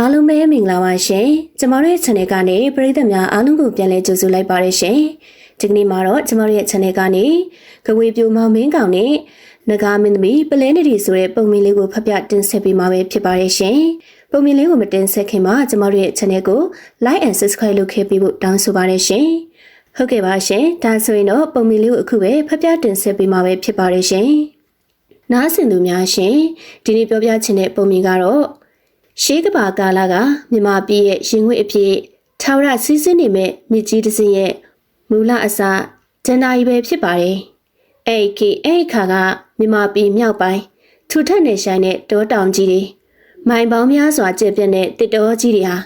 အားလုံးပဲမင်္ဂလာပါရှင်ကျမတို့ရဲ့ channel ကနေပရိသတ်များအားလုံးကိုပြန်လည်ကြိုဆိုလိုက်ပါရရှင်ဒီကနေ့မှာတော့ကျမတို့ရဲ့ channel ကနေကဝေပြိုမောင်မင်းကောင်နဲ့နဂါမင်းသမီးပလဲနေတီဆိုတဲ့ပုံမင်းလေးကိုဖတ်ပြတင်ဆက်ပေးမှာပဲဖြစ်ပါရရှင်ပုံမင်းလေးကိုမတင်ဆက်ခင်မှာကျမတို့ရဲ့ channel ကို like and subscribe လုပ်ခဲ့ပြီးဖို့တောင်းဆိုပါရရှင်ဟုတ်ကဲ့ပါရှင်ဒါဆိုရင်တော့ပုံမင်းလေးကိုအခုပဲဖတ်ပြတင်ဆက်ပေးမှာပဲဖြစ်ပါရရှင်နားဆင်သူများရှင်ဒီနေ့ပြောပြချင်တဲ့ပုံမင်းကတော့ ရှေးကဘာကာလကမြမပြည်ရဲ့ရင်ငွေအဖြစ်ထာဝရစီးစင်းနေမဲ့မြစ်ကြီးတစ်စင်းရဲ့မူလအစဂျန်နာရီပဲဖြစ်ပါတယ်။အဲ့ဒီအဲ့ဒီခါကမြမပြည်မြောက်ပိုင်းထူထပ်နေဆိုင်တဲ့တောတောင်ကြီးတွေမိုင်ပေါင်းများစွာကျက်ပြက်တဲ့တစ်တောကြီးတွေဟာ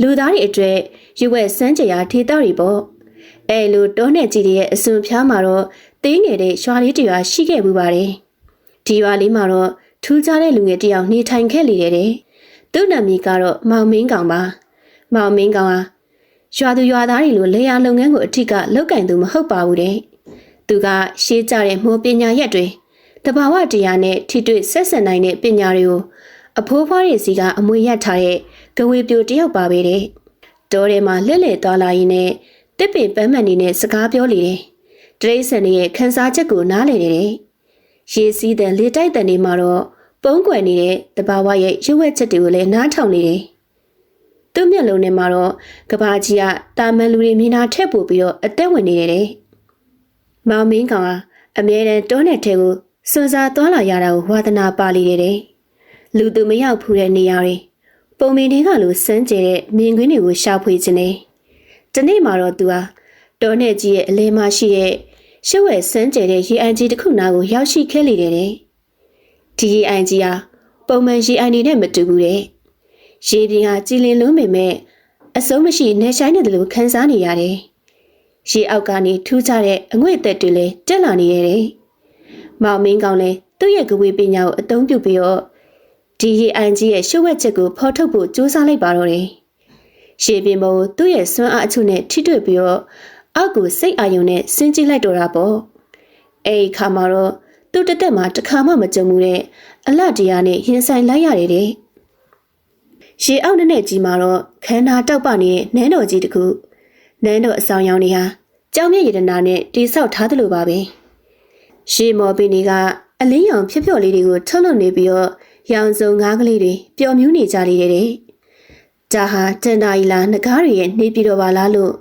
လူသားတွေအတွေ့ရွက်စမ်းကြရာထေတောက်တွေပေါ့။အဲ့လိုတောနယ်ကြီးတွေရဲ့အစွန်ဖျားမှာတော့သေးငယ်တဲ့ရွာလေးတရွာရှိခဲ့မှုပါတယ်။ဒီရွာလေးမှာတော့ထူးခြားတဲ့လူငယ်တစ်ယောက်နေထိုင်ခဲ့လေတဲ့။ သူ့နာမည်ကတော့မောင်မင်းကောင်ပါမောင်မင်းကောင်ဟာရွာသူရွာသားတွေလိုလေယာလုပ်ငန်းကိုအထက်ကလောက်ကင်သူမဟုတ်ပါဘူးတဲ့သူကရှေးကြတဲ့မိုးပညာရက်တွေတဘာဝတရားနဲ့ထိတွေ့ဆက်ဆံနိုင်တဲ့ပညာတွေကိုအဖိုးဖွားတွေစီကအမွေရထားတဲ့ကဝေပြိုတယောက်ပါပဲတဲ့တောထဲမှာလှည့်လည်သွားလာရင်းနဲ့တစ်ပင်ပန်းမှန်နေနဲ့စကားပြောလေတယ်တရိတ်ဆန်ရဲ့ခန်းစားချက်ကိုနားလေတယ်ရေစီးတဲ့လေတိုက်တဲ့နေမှာတော့ ပုံးကွယ်နေတဲ့တဘာဝရဲ့ရွက်ဝက်ချက်တွေကိုလည်းနားထောင်နေတယ်။သူ့မျက်လုံးထဲမှာတော့ကဘာကြီးကတာမန်လူတွေမြင်တာထက်ပိုပြီးတော့အသက်ဝင်နေတယ်တဲ့။မောင်မင်းကောင်ကအမြဲတမ်းတောနယ်ထဲကိုစွန်စားသွားလာရတာကိုဝါသနာပါလိတဲ့။လူသူမရောက်ဖူးတဲ့နေရာတွေပုံမင်းတွေကလိုစမ်းကျဲတဲ့မြင်ကွင်းတွေကိုရှာဖွေခြင်းနဲ့ဒီနေ့မှာတော့သူဟာတောနယ်ကြီးရဲ့အလဲမှာရှိတဲ့ရှက်ဝဲစမ်းကျဲတဲ့ရေအန်ကြီးတစ်ခုနာကိုရောက်ရှိခဲ့လေတဲ့တဲ့။ ဒီရေအိုင်ကြီးဟာပုံမှန်ရေအိုင်နေနဲ့မတူဘူးတဲ့ရေပြင်ဟာကြည်လင်လုံးပေမဲ့အစုံမရှိနေဆိုင်နေတယ်လို့ခန်းစားနေရတယ်ရေအောက်ကနေထူးခြားတဲ့အငွေ့အသက်တွေလည်းတက်လာနေရတယ်မောင်မင်းကောင်လည်းသူ့ရဲ့ကဝေးပညာကိုအသုံးပြုပြီးတော့ဒီရေအိုင်ကြီးရဲ့ရှုပ်ဝက်ချက်ကိုဖော်ထုတ်ဖို့ကြိုးစားလိုက်ပါတော့တယ်ရေပြင်ပေါ်ကိုသူ့ရဲ့စွမ်းအားအချို့နဲ့ထိတွေ့ပြီးတော့အောက်ကိုစိတ်အာရုံနဲ့ဆင်းကြည့်လိုက်တော့တာပေါ့အဲ့ဒီခါမှာတော့ သူ့တက်တက်မှာတစ်ခါမှမကြုံဘူးတဲ့အလှတရားနဲ့ရင်ဆိုင်လိုက်ရတယ်တဲ့။ရေအောက်နဲ့ကြီးမှာတော့ခန္ဓာတောက်ပနေတဲ့နန်းတော်ကြီးတစ်ခုနန်းတော်အဆောင်ရောင်တွေဟာကြောင်မြင့်ရတနာနဲ့တိဆောက်ထားသလိုပါပဲ။ရေမော်ပင်တွေကအလင်းရောင်ဖြော့ဖြော့လေးတွေကိုထုတ်လွှတ်နေပြီးတော့ရောင်စုံငါးကလေးတွေပျော်မြူးနေကြလေတဲ့။ဒါဟာတန်တာရီလာငကားတွေရဲ့နေပြည်တော်ပါလားလို့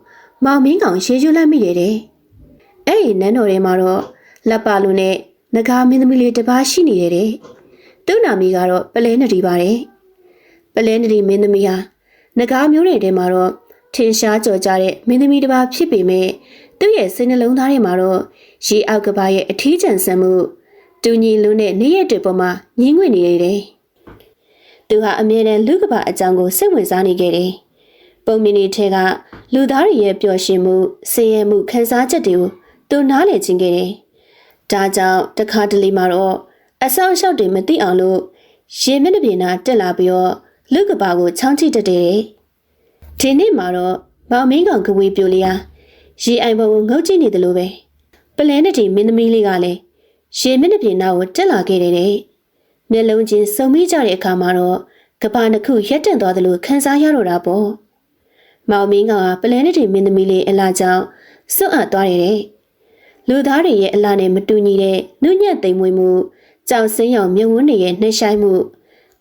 မောင်မင်းကောင်ရေရွလိုက်မိတယ်တဲ့။အဲ့ဒီနန်းတော်ထဲမှာတော့လက်ပါလူနဲ့ ငကားမင်းသမီးလေးတစ်ပါးရှိနေတယ်တဲ့။သူ့နာမည်ကတော့ပလဲနဒီပါတယ်။ပလဲနဒီမင်းသမီးဟာငကားမျိုးတွေထဲမှာတော့ထင်ရှားကြော်ကြတဲ့မင်းသမီးတစ်ပါးဖြစ်ပေမဲ့သူ့ရဲ့စိတ်နှလုံးသားထဲမှာတော့ရေအောက်ကဘာရဲ့အထီးကျန်ဆန်မှုတူညီလုံးနဲ့နေရက်တွေပေါ်မှာညှင်းငွေ့နေရတဲ့။သူဟာအမြဲတမ်းလူကဘာအကြောင်းကိုစိတ်ဝင်စားနေခဲ့တယ်။ပုံမြင်နေတဲ့ကလူသားတွေရဲ့ပျော်ရွှင်မှုဆင်းရဲမှုခံစားချက်တွေကိုသူနားလည်ခြင်းခဲ့တယ်။ ဒါကြောင့်တခါတလေမှာတော့အဆောင်လျှောက်တွေမသိအောင်လို့ရေမျက်နှာပြင်နာတက်လာပြီးတော့လူကဘာကိုချောင်းချိတတ်တယ်။ဒီနေ့မှာတော့မောင်မင်းကောင်ကဝေပြိုလေးဟာရေအိုင်ပေါ်ကိုငုတ်ကြည့်နေတယ်လို့ပဲပလဲနဲ့ဒီမင်းသမီးလေးကလည်းရေမျက်နှာပြင်နာကိုတက်လာခဲ့တယ်တဲ့။မျက်လုံးချင်းစုံမိကြတဲ့အခါမှာတော့ကဘာနှစ်ခုရက်တန့်သွားတယ်လို့ခံစားရတော့တာပေါ့။မောင်မင်းကောင်ကပလဲနဲ့ဒီမင်းသမီးလေးအလားကြောင့်စွန့်အပ်သွားတယ်တဲ့။ လူသားတွေရဲ့အလားနဲ့မတူညီတဲ့နှုတ်ညက်သိမ်မွေးမှုကြောင်စင်းရောင်မြုံဝန်းတွေရဲ့နှိမ့်ဆိုင်မှု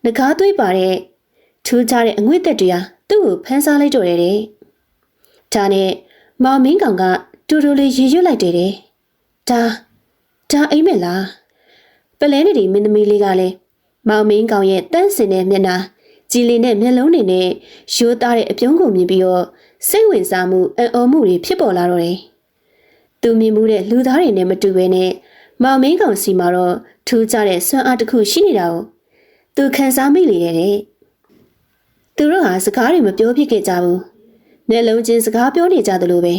ငကားသွေးပါတဲ့ထူးခြားတဲ့အငွေ့သက်တွေဟာသူ့ကိုဖမ်းစားလိုက်တော့တယ်တဲ့။ဒါနဲ့မောင်မင်းကောင်ကတူတူလေးရေရွတ်လိုက်တယ်တဲ့။ဒါဒါအိမ်မက်လား။ပလဲနေဒီမင်းသမီးလေးကလည်းမောင်မင်းကောင်ရဲ့တန်းစင်တဲ့မျက်နှာကြည်လင်တဲ့မျက်လုံးတွေနဲ့ရိုးသားတဲ့အပြုံးကိုမြင်ပြီးတော့စိတ်ဝင်စားမှုအံ့ဩမှုတွေဖြစ်ပေါ်လာတော့တယ်။ သူမြင်မှုတဲ့လူသားတွေနဲ့မတူဘဲနဲ့မောင်မင်းကောင်စီမှာတော့ထူးခြားတဲ့ဆွမ်းအားတစ်ခုရှိနေတာကိုသူခံစားမိလေတဲ့။သူတို့ဟာစကားတွေမပြောဖြစ်ခဲ့ကြဘူး။မျက်လုံးချင်းစကားပြောနေကြသလိုပဲ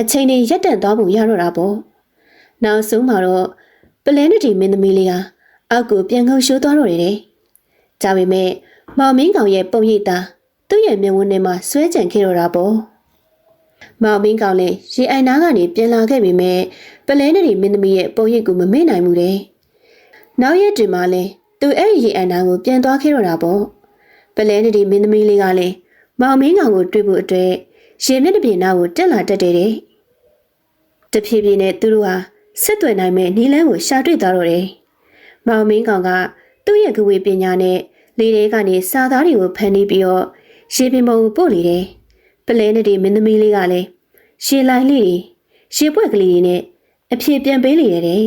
အချိန်တွေရက်တန့်သွားပုံရတော့တာပေါ့။နောက်ဆုံးမှာတော့ပလဲနတီမင်းသမီးလေးဟာအောက်ကိုပြန်ခုန်ရှိုးသွားတော့တယ်တဲ့။ဒါပေမဲ့မောင်မင်းကောင်ရဲ့ပုံရိပ်သားသူ့ရဲ့မျက်ဝန်းထဲမှာဆွဲကြံခဲ့တော့တာပေါ့။ မောင်မင်းကောင်လည်းရေအိုင်နာကနေပြန်လာခဲ့ပေမဲ့ပလဲနတီမင်းသမီးရဲ့ပုံရိပ်ကိုမမေ့နိုင်ဘူးတဲ့။နောက်ရက်တွင်မှလည်းသူအဲ့ဒီရေအန်နာကိုပြန်သွားခဲ့တော့တာပေါ့ပလဲနေဒီမင်းသမီးလေးကလည်းမောင်မင်းကောင်ကိုတွေ့ဖို့အတွက်ရင်မျက်နှာပြင်နာကိုတက်လာတတ်တယ်တဲ့တဖြည်းဖြည်းနဲ့သူတို့ဟာဆက်သွယ်နိုင်မဲ့နီလန်းကိုရှာတွေ့သွားတော့တယ်မောင်မင်းကောင်ကသူ့ရဲ့ကဝေပညာနဲ့လေထဲကနေစာသားတွေကိုဖန်တီးပြီးတော့ရေပင်ပေါ်ကိုပို့လေတယ် ပလဲနေဒီမင်းသမီးလေးကလည်းရှေလိုင်းလေးတွေရှေပွက်ကလေးတွေနဲ့အဖြေပြန်ပေးလေတယ်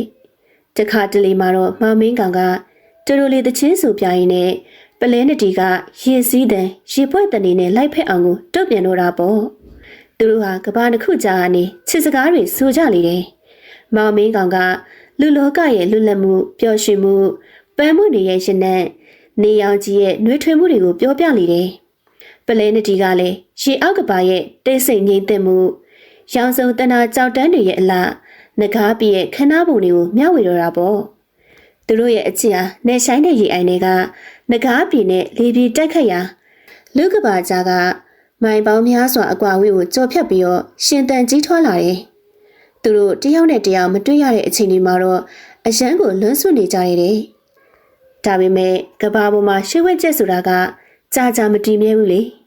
တခါတလေမှာတော့မောင်မင်းကောင်ကတူတူလေးတချင်းဆူပြရင်းနဲ့ပလဲနတီကရေစည်းတဲ့ရေပွက်တနေနဲ့လိုက်ဖက်အောင်ကိုတုတ်ပြန်တော့တာပေါ့သူတို့ဟာကဘာတစ်ခုကြာကနေချစ်စကားတွေဆိုကြလေတယ်မောင်မင်းကောင်ကလူလောကရဲ့လွတ်လပ်မှုပျော်ရွှင်မှုပန်းမှုတွေရဲ့ရှင်နဲ့နေရောင်ကြီးရဲ့နှွေးထွေးမှုတွေကိုပြောပြလေတယ် ပလဲနတီကလည်းရေအောက်ကဘာရဲ့တိတ်ဆိတ်ငြိမ်သက်မှုရောင်စုံတနာကြောက်တန်းတွေရဲ့အလားငကားပြည့်ရဲ့ခနာပုံတွေကိုမျှဝေတော့တာပေါ့သူတို့ရဲ့အချစ်ဟာနေဆိုင်တဲ့ရေအိုင်တွေကငကားပြည့်နဲ့လေပြည့်တိုက်ခတ်ရာလူကဘာကြားကမိုင်ပေါင်းများစွာအကွာဝေးကိုကြော်ဖြတ်ပြီးတော့ရှင်တန်ကြီးထွားလာတယ်။သူတို့တယောက်နဲ့တယောက်မတွေ့ရတဲ့အချိန်တွေမှာတော့အရန်ကိုလွန်းဆွနေကြရတယ်။ဒါပေမဲ့ကဘာပေါ်မှာရှေ့ဝက်ချက်ဆိုတာကကြာကြာမတည်မြဲဘူးလေ။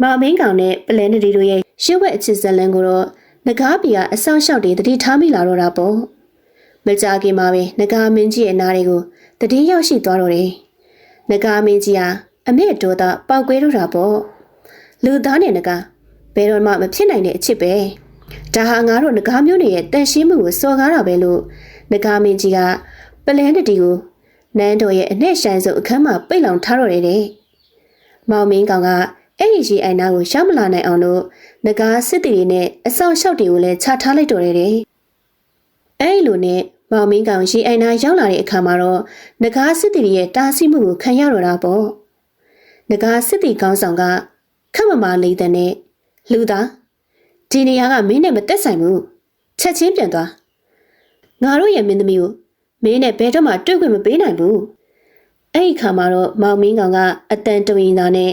မောင်မင်းကောင်နဲ့ပလဲနဒီတို့ရဲ့ရှေ့ဝက်အချစ်ဇလန်ကိုတော့ငကားပီကအဆောင်လျှောက်တွေတတိထားမိလာတော့တာပေါ့မကြခင်မှာပဲငကားမင်းကြီးရဲ့နားတွေကိုတတိရောက်ရှိသွားတော့တယ်ငကားမင်းကြီးဟာအမေတော်သားပောက်ကွဲတော့တာပေါ့လူသားနဲ့ငကားဘယ်တော့မှမဖြစ်နိုင်တဲ့အချစ်ပဲဒါဟာငါတို့ငကားမျိုးတွေရဲ့တန်ရှင်းမှုကိုစော်ကားတာပဲလို့ငကားမင်းကြီးကပလန်းတတီကိုနန်းတော်ရဲ့အနဲ့ဆိုင်ဆုံးအခန်းမှာပိတ်လောင်ထားတော့တယ်တဲ့မောင်မင်းကောင်က အဲ့ဒီရှိအိုင်နာကိုရောက်မလာနိုင်အောင်လို့ငကားစစ်တီတွေနဲ့အဆောင်လျှောက်တွေကိုလည်းချထားလိုက်တော့တယ်တဲ့အဲ့လိုနဲ့မောင်မင်းကောင်ရှိအိုင်နာရောက်လာတဲ့အခါမှာတော့ငကားစစ်တီတွေရဲ့တားဆီးမှုကိုခံရတော့တာပေါ့ငကားစစ်တီကောင်းဆောင်ကခက်မမာလေးတဲ့နဲ့လူသားဒီနေရာကမင်းနဲ့မသက်ဆိုင်ဘူးချက်ချင်းပြန်သွားငါတို့ရဲ့မင်းသမီးကိုမင်းနဲ့ဘယ်တော့မှတွေ့ခွင့်မပေးနိုင်ဘူးအဲ့ဒီခါမှာတော့မောင်မင်းကောင်ကအတန်တွင်သားနဲ့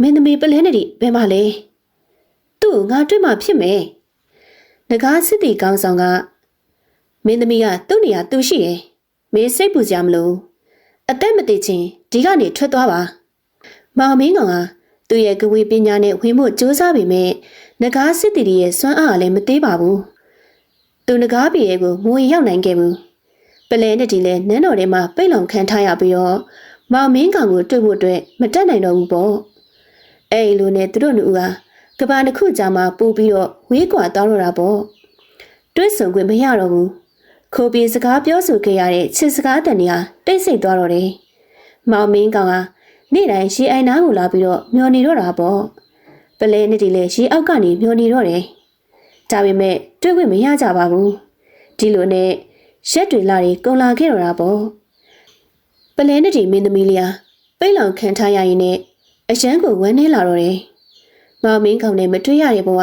မင်းသမီးပလဲနေဒီဘယ်မှာလဲသူ့ကိုငါတွေ့မှဖြစ်မယ်ငကားစစ်တီကောင်းဆောင်ကမင်းသမီးကသူ့နေရာသူရှိတယ်မင်းစိတ်ပူကြမလို့အသက်မတည်ချင်းဒီကနေထွက်သွားပါမောင်မင်းကောင်ကသူ့ရဲ့ကဝေပညာနဲ့ဝင်ဖို့ကြိုးစားပေမဲ့ငကားစစ်တီရဲ့စွမ်းအားလည်းမသေးပါဘူးသူငကားပြေရဲ့ကိုငွေရောက်နိုင်ခဲ့ဘူးပလဲနဲ့ဒီလဲနန်းတော်ထဲမှာပိတ်လောင်ခံထားရပြီးတော့မောင်မင်းကောင်ကိုတွေ့ဖို့အတွက်မတက်နိုင်တော့ဘူးပေါ့ အဲ့လိုနဲ့သူတို့လူကကဘာတစ်ခုကြာမှပို့ပြီးတော့ဝေးကွာသွားတော့တာပေါ့တွဲဆုံခွင့်မရတော့ဘူးခိုးပြီးစကားပြောဆိုခဲ့ရတဲ့ချစ်စကားတန်တွေကတိတ်ဆိတ်သွားတော့တယ်မောင်မင်းကောင်ကနေ့တိုင်းရေအိုင်နားကိုလာပြီးတော့မျောနေတော့တာပေါ့ပလဲနဲ့ဒီလေရေအောက်ကနေမျောနေတော့တယ်ဒါပေမဲ့တွေ့ခွင့်မရကြပါဘူးဒီလိုနဲ့ရက်တွေလာတွေကုန်လာခဲ့တော့တာပေါ့ပလဲနဲ့ဒီမင်းသမီးလေးဟာပိတ်လောင်ခံထားရရင်နဲ့ အရန်ကိုဝမ်းနေလာတော့တယ်။မောင်မင်းကောင်နဲ့မတွေ့ရတဲ့ဘဝ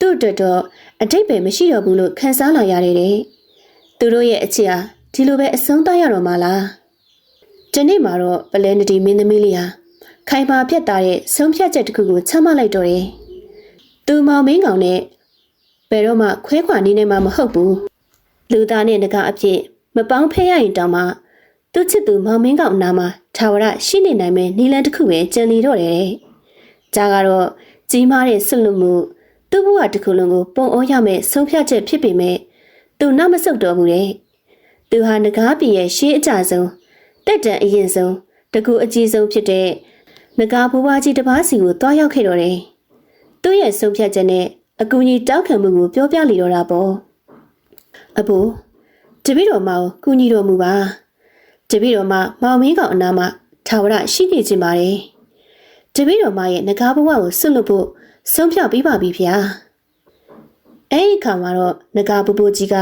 သူ့အတွက်တော့အတိတ်ပဲမရှိတော့ဘူးလို့ခံစားလာရတယ်တဲ့။သူတို့ရဲ့အချစ်ဟာဒီလိုပဲအဆုံးသတ်ရတော့မှလား။ဒီနေ့မှာတော့ပလဲနတီမင်းသမီးလေးဟာခိုင်မာပြတ်သားတဲ့ဆုံးဖြတ်ချက်တစ်ခုကိုချမှတ်လိုက်တော့တယ်။သူမောင်မင်းကောင်နဲ့ဘယ်တော့မှခွဲခွာနေနိုင်မှာမဟုတ်ဘူး။လူသားနဲ့ငကားအဖြစ်မပေါင်းဖဲရရင်တောင်မှ သူချစ်သူမောင်မင်းကောင်နာမှာထာဝရရှိနေနိုင်မယ်နီလန်တစ်ခုပဲကြံလီတော့တယ်။ဂျာကတော့ကြီးမားတဲ့ဆွလွတ်မှုသူ့ဘဝတစ်ခုလုံးကိုပုံအောရမယ်ဆုံးဖြတ်ချက်ဖြစ်ပေမဲ့သူနောက်မဆုတ်တော့ဘူးတဲ့။သူဟာငကားပြည်ရဲ့ရှေးအကြဆုံးတက်တန်အရင်ဆုံးတကူအကြီးဆုံးဖြစ်တဲ့ငကားဘဝကြီးတစ်ပါးစီကိုတွားရောက်ခဲ့တော့တယ်။သူ့ရဲ့ဆုံးဖြတ်ချက်နဲ့အကူကြီးတောက်ခံမှုကိုပြောပြလီတော့တာပေါ့။အဘိုးတပည့်တော်မအောင်ကူညီတော်မူပါ။ တပည့်တော်မမောင်မင်းကောင်အနာမှာထာဝရရှိနေခြင်းပါတယ်။တပည့်တော်မရဲ့ငကားဘဝကိုဆွတ်လွတ်ဖို့ဆုံးဖြတ်ပြီးပါပြီဗျာ။အဲဒီခါမှာတော့ငကားပူပူကြီးက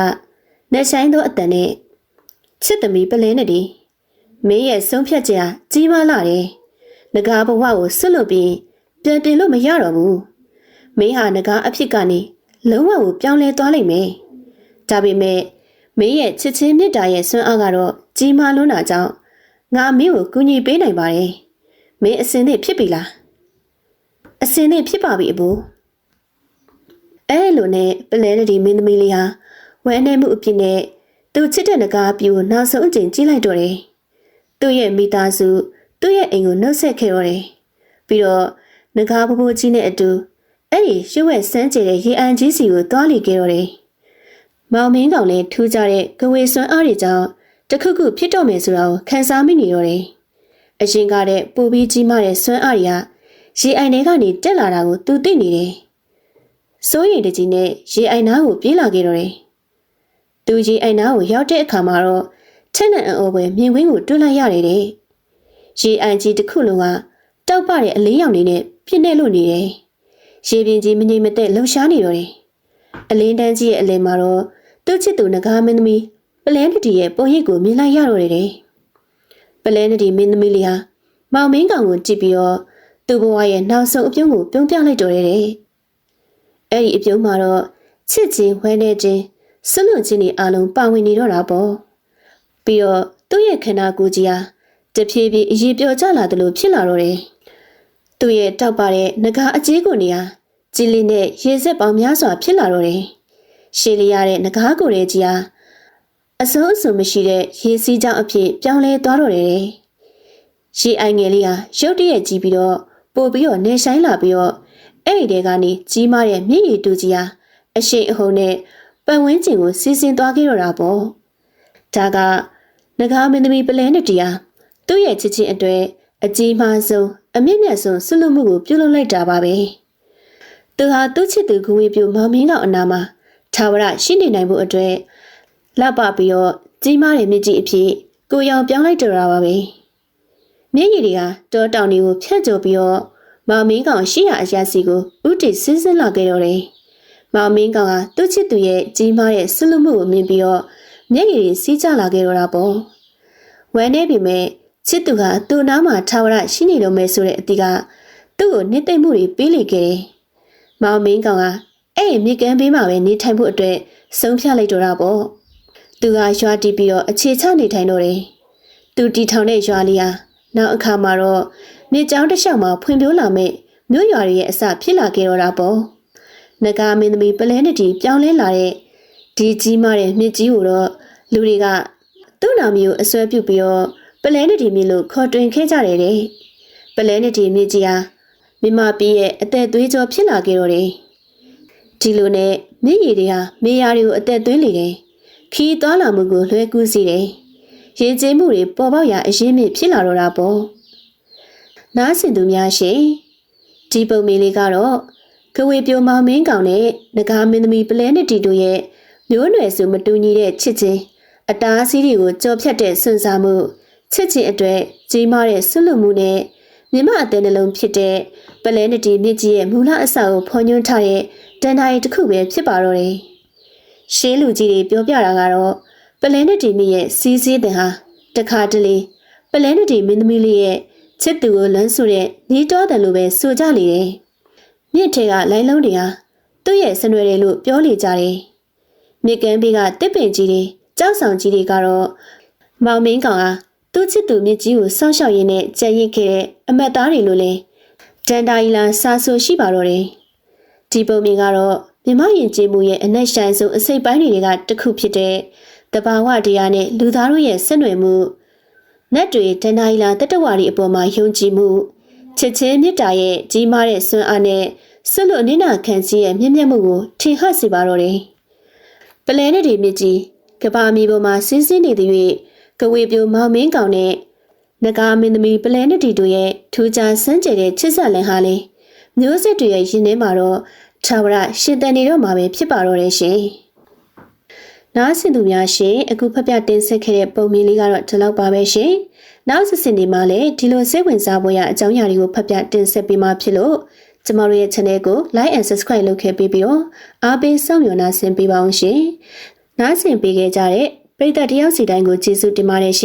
နှက်ဆိုင်သောအတန်နဲ့ချစ်သမီးပလင်းနဲ့ဒီမင်းရဲ့ဆုံးဖြတ်ချက်ကြီးမားလာတယ်။ငကားဘဝကိုဆွတ်လွတ်ပြီးပြန်တင်လို့မရတော့ဘူး။မင်းဟာငကားအဖြစ်ကနေလုံးဝကိုပြောင်းလဲသွားလိမ့်မယ်။ဒါပေမဲ့ မင်းရဲ့ချစ်ချင်းမြတ်တာရဲ့စွမ်းအားကတော့ကြီးမားလွန်းတာကြောင့်ငါမင်းကိုကူညီပေးနိုင်ပါတယ်။မင်းအစင်သင့်ဖြစ်ပြီလား။အစင်သင့်ဖြစ်ပါပြီအဘူ။အဲလိုနဲ့ပလဲရီမင်းသမီးလေးဟာဝမ်းနေမှုအပြစ်နဲ့သူချစ်တဲ့ငကားပြူနောက်ဆုံးအချိန်ကြီးလိုက်တော့တယ်။သူ့ရဲ့မိသားစုသူ့ရဲ့အိမ်ကိုနှုတ်ဆက်ခဲ့တော့တယ်။ပြီးတော့ငကားပပိုးကြီးနဲ့အတူအဲ့ဒီရွှေဝဲစမ်းကြတဲ့ရေအန်ကြီးစီကိုတွားလီခဲ့တော့တယ်။ မောင်မင်းကောင်လည်းထူးကြတဲ့ကဝေစွမ်းအားတွေကြောင့်တခုခုဖြစ်တော့မယ်ဆိုတာကိုခံစားမိနေတော့တယ်။အရင်ကတဲ့ပူပြီးကြီးမားတဲ့စွမ်းအားတွေကရေအိုင်ထဲကနေတက်လာတာကိုသူသိနေတယ်။စိုးရိမ်တကြီးနဲ့ရေအိုင်နားကိုပြေးလာခဲ့တော့တယ်။သူရေအိုင်နားကိုရောက်တဲ့အခါမှာတော့ထက်နဲ့အအိုးပဲမြင်ကွင်းကိုတွန်းလိုက်ရတယ်တဲ့။ရေအိုင်ကြီးတစ်ခုလုံးကတောက်ပတဲ့အလေးရောင်နေနဲ့ပြင်းနေလို့နေတယ်။ရေပြင်ကြီးမငြိမ်မသက်လှုပ်ရှားနေတော့တယ်။အလင်းတန်းကြီးရဲ့အလယ်မှာတော့ သူ့ချစ်သူငကားမင်းသမီးပလဲနတီရဲ့ပုံရိပ်ကိုမြင်လိုက်ရတော့တယ်။ပလဲနတီမင်းသမီးလေးဟာမောင်မင်းကောင်ကိုကြည့်ပြီးတော့သူ့ဘဝရဲ့နောက်ဆုံးအပြုံးကိုပြုံးပြလိုက်တော့တယ်။အဲ့ဒီအပြုံးမှာတော့ချစ်ချင်းဝဲနေခြင်းဆွလွန်ခြင်းတွေအလုံးပါဝင်နေတော့တာပေါ့။ပြီးတော့သူ့ရဲ့ခန္ဓာကိုယ်ကြီးဟာတဖြည်းဖြည်းအရေးပြောကျလာတယ်လို့ဖြစ်လာတော့တယ်။သူ့ရဲ့တောက်ပါတဲ့ငကားအကြီးကိုနေဟာကြည်လင်းတဲ့ရေစက်ပေါင်းများစွာဖြစ်လာတော့တယ်။ ရှည်လျရတဲ့ငကားကိုယ်ရဲ့ကြီးဟာအစိုးအစုံမရှိတဲ့ရေစီးကြောင်အဖြစ်ပြောင်းလဲသွားတော့တယ်။ရေအိုင်ငယ်လေးဟာရုတ်တရက်ကြီးပြီးတော့ပို့ပြီးတော့နေဆိုင်လာပြီးတော့အဲ့ဒီတဲကနေကြီးမားတဲ့မြင့်ရည်တူကြီးဟာအရှိန်အဟုန်နဲ့ပတ်ဝန်းကျင်ကိုစီးဆင်းသွားခဲ့တော့တာပေါ့။ဒါကငကားမင်းသမီးပလဲနတီဟာသူ့ရဲ့ချစ်ချင်းအတွေ့အကြီးမားဆုံးအမြင့်မြတ်ဆုံးဆွလွတ်မှုကိုပြုလုပ်လိုက်တာပါပဲ။သူဟာသူ့ချစ်သူဂူဝေပြူမောင်မင်းကအနာမှာ ထာဝရရှိနေနိုင်ဖို့အတွက်လှပပြီးတော့ကြီးမားတဲ့မြစ်ကြီးအဖြစ်ကိုရောင်ပြောင်းလိုက်ကြတာပါပဲမြင့်ရည်တွေကတောတောင်တွေကိုဖြတ်ကျော်ပြီးတော့မောင်မင်းကောင်ရှိရအရာစီကိုဥတီဆင်းဆင်းလာခဲ့တော့တယ်မောင်မင်းကောင်ကသူ့ချစ်သူရဲ့ကြီးမားတဲ့ဆွလွတ်မှုကိုမြင်ပြီးတော့မျက်ရည်တွေစီးကျလာခဲ့တော့တာပေါ့ဝမ်းနေပြီမဲ့ချစ်သူကသူ့နားမှာထာဝရရှိနေလို့မယ်ဆိုတဲ့အတီးကသူ့ကိုနှစ်သိမ့်မှုတွေပေးလေခဲ့တယ်မောင်မင်းကောင်က အဲ့ဒီမြေကမ်းဘေးမှာပဲနေထိုင်ဖို့အတွက်ဆုံးဖြတ်လိုက်တော့တာပေါ့သူကရွာတီးပြီးတော့အခြေချနေထိုင်တော့တယ်သူတီထောင်တဲ့ရွာလေးဟာနောက်အခါမှာတော့မြေကျောင်းတစ်လျှောက်မှာဖွံ့ဖြိုးလာမဲ့မြို့ရွာတွေရဲ့အစဖြစ်လာခဲ့တော့တာပေါ့နဂါမင်းသမီးပလဲနတီပြောင်းလဲလာတဲ့ဒီကြီးမားတဲ့မြစ်ကြီးကိုတော့လူတွေကသူ့နာမည်ကိုအစွဲပြုပြီးတော့ပလဲနတီမြစ်လို့ခေါ်တွင်ခဲ့ကြတယ်တဲ့ပလဲနတီမြစ်ကြီးဟာမြမပြည်ရဲ့အသက်သွေးကြောဖြစ်လာခဲ့တော့တယ် ဒီလိုနဲ့မြစ်ရည်တွေဟာမေယာတွေကိုအသက်သွင်းလေတယ်ခီးသွားလာမှုကိုလွှဲကူးစေတယ်ရင်ကျေးမှုတွေပေါ်ပေါက်ရာအရင်းမြစ်ဖြစ်လာတော့တာပေါ့နားဆင်သူများရှင်ဒီပုံမီလေးကတော့ကဝေပြိုမောင်မင်းကောင်နဲ့ငကားမင်းသမီးပလဲနတီတို့ရဲ့မျိုးနွယ်စုမတူညီတဲ့ချစ်ချင်းအတားအဆီးတွေကိုကြော်ဖြတ်တဲ့စွန့်စားမှုချစ်ချင်းအတွက်ကြီးမားတဲ့ဆွလွတ်မှုနဲ့မြမအသေးနှလုံးဖြစ်တဲ့ပလဲနတီမြစ်ကြီးရဲ့မူလအစကိုဖော်ညွှန်းထားတဲ့ တန်တိုင်းတစ်ခုပဲဖြစ်ပါတော့တယ်။ရှင်းလူကြီးတွေပြောပြတာကတော့ပလဲနတီမြစ်ရဲ့စီးစည်းတဲ့ဟာတခါတလေပလဲနတီမင်းသမီးလေးရဲ့ချစ်သူကိုလမ်းဆိုတဲ့နီးတော်တယ်လို့ပဲဆိုကြလေတယ်။မြစ်ထဲကလိုင်းလုံးတွေဟာသူ့ရဲ့စနွယ်တွေလို့ပြောလေကြတယ်။မြစ်ကမ်းဘေးကတစ်ပင်ကြီးတွေကြောက်ဆောင်ကြီးတွေကတော့မောင်မင်းကောင်ဟာသူ့ချစ်သူမြစ်ကြီးကိုစောင့်ရှောက်ရင်းနဲ့ကြံ့ရစ်ခဲ့တဲ့အမတ်သားတွေလိုလဲဒန်တာအီလာစာဆိုရှိပါတော့တယ်။ ဒီပုံမြင်ကတော့မြမရင်ကျေးမှုရဲ့အနက်ရှိုင်ဆုံးအစိတ်ပိုင်းတွေကတစ်ခုဖြစ်တဲ့တဘာဝတရားနဲ့လူသားတို့ရဲ့ဆက်နွယ်မှုနတ်တွေဒန်တာအီလာတတဝါတွေအပေါ်မှာယုံကြည်မှုချစ်ချင်းမြတ်တာရဲ့ကြီးမားတဲ့စွမ်းအားနဲ့ဆွလွတ်အနစ်နာခံစည်းရဲ့မြင့်မြတ်မှုကိုထင်ဟပ်စေပါတော့တယ်။ပလဲနဲ့ဒီမြစ်ကြီးကဘာမီပေါ်မှာစင်းစင်းနေသည်၍ကဝေပြိုမောင်မင်းကောင်နဲ့နဂါမင်းသမီးပလဲနဲ့တီတို့ရဲ့ထူးခြားစမ်းကြဲတဲ့ချစ်ဆက်လန်ဟာလေ မျိုးစစ်တွေရဲ့ရင်ထဲမှာတော့ထာဝရရှင်တန်နေတော့မှာပဲဖြစ်ပါတော့တယ်ရှင်။နားဆင်သူများရှင်အခုဖက်ပြတင်ဆက်ခဲ့တဲ့ပုံမြင်လေးကတော့ဒီလောက်ပါပဲရှင်။နောက်ဆက်စင်ဒီမှာလည်းဒီလိုစိတ်ဝင်စားဖို့ရအကြောင်းအရာတွေကိုဖက်ပြတင်ဆက်ပေးမှဖြစ်လို့ကျမတို့ရဲ့ channel ကို like and subscribe လုပ်ခဲ့ပြီးပြီးတော့အားပေးစောင့်မျှော်နှာဆင်ပေးပါအောင်ရှင်။နားဆင်ပေးခဲ့ကြတဲ့ပရိသတ်တယောက်စီတိုင်းကိုကျေးဇူးတင်ပါတယ်ရှင်